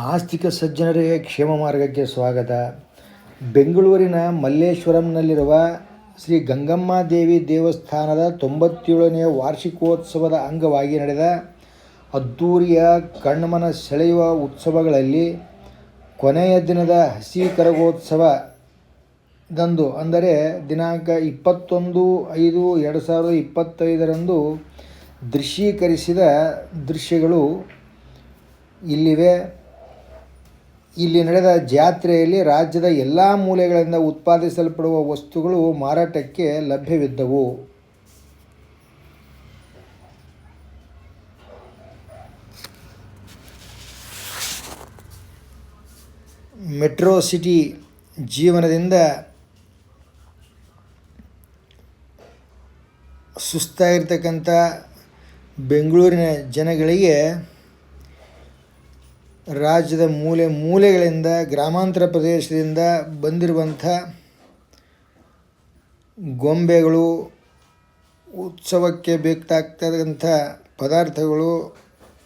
ಆಸ್ತಿಕ ಸಜ್ಜನರೇ ಕ್ಷೇಮ ಮಾರ್ಗಕ್ಕೆ ಸ್ವಾಗತ. ಬೆಂಗಳೂರಿನ ಮಲ್ಲೇಶ್ವರಂನಲ್ಲಿರುವ ಶ್ರೀ ಗಂಗಮ್ಮ ದೇವಿ ದೇವಸ್ಥಾನದ ತೊಂಬತ್ತೇಳನೆಯ ವಾರ್ಷಿಕೋತ್ಸವದ ಅಂಗವಾಗಿ ನಡೆದ ಅದ್ದೂರಿಯ ಕಣ್ಮನ ಸೆಳೆಯುವ ಉತ್ಸವಗಳಲ್ಲಿ ಕೊನೆಯ ದಿನದ ಹಸಿ ಕರಗೋತ್ಸವದಂದು ಅಂದರೆ ದಿನಾಂಕ ಇಪ್ಪತ್ತೊಂದು ಐದು ಎರಡು ಸಾವಿರದ ಇಪ್ಪತ್ತೈದರಂದು ದೃಶ್ಯೀಕರಿಸಿದ ದೃಶ್ಯಗಳು ಇಲ್ಲಿವೆ. ಇಲ್ಲಿ ನಡೆದ ಜಾತ್ರೆಯಲ್ಲಿ ರಾಜ್ಯದ ಎಲ್ಲ ಮೂಲೆಗಳಿಂದ ಉತ್ಪಾದಿಸಲ್ಪಡುವ ವಸ್ತುಗಳು ಮಾರಾಟಕ್ಕೆ ಲಭ್ಯವಿದ್ದವು. ಮೆಟ್ರೋ ಸಿಟಿ ಜೀವನದಿಂದ ಸುಸ್ತಾಗಿರ್ತಕ್ಕಂಥ ಬೆಂಗಳೂರಿನ ಜನಗಳಿಗೆ ರಾಜ್ಯದ ಮೂಲೆ ಮೂಲೆಗಳಿಂದ ಗ್ರಾಮಾಂತರ ಪ್ರದೇಶದಿಂದ ಬಂದಿರುವಂಥ ಗೊಂಬೆಗಳು, ಉತ್ಸವಕ್ಕೆ ಬೇಕಾಗ್ತಕ್ಕಂಥ ಪದಾರ್ಥಗಳು,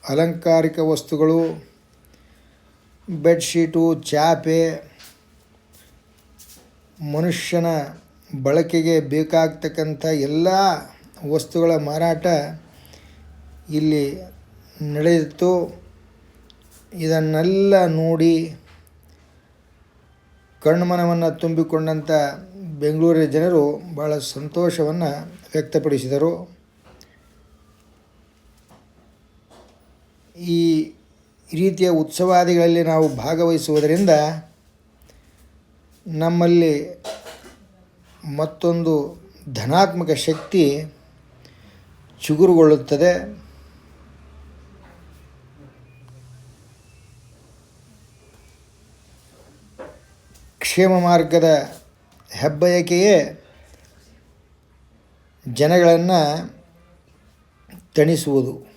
ಅಲಂಕಾರಿಕ ವಸ್ತುಗಳು, ಬೆಡ್ಶೀಟು, ಚಾಪೆ, ಮನುಷ್ಯನ ಬಳಕೆಗೆ ಬೇಕಾಗ್ತಕ್ಕಂಥ ಎಲ್ಲ ವಸ್ತುಗಳ ಮಾರಾಟ ಇಲ್ಲಿ ನಡೆಯಿತು ಇದನ್ನೆಲ್ಲ ನೋಡಿ ಕಣ್ಮನವನ್ನು ತುಂಬಿಕೊಂಡಂಥ ಬೆಂಗಳೂರಿನ ಜನರು ಭಾಳ ಸಂತೋಷವನ್ನು ವ್ಯಕ್ತಪಡಿಸಿದರು. ಈ ರೀತಿಯ ಉತ್ಸವಾದಿಗಳಲ್ಲಿ ನಾವು ಭಾಗವಹಿಸುವುದರಿಂದ ನಮ್ಮಲ್ಲಿ ಮತ್ತೊಂದು ಧನಾತ್ಮಕ ಶಕ್ತಿ ಚಿಗುರುಗೊಳ್ಳುತ್ತದೆ. ಕ್ಷೇಮ ಮಾರ್ಗದ ಹೆಬ್ಬಯಕೆಯೇ ಜನಗಳನ್ನು ತಣಿಸುವುದು.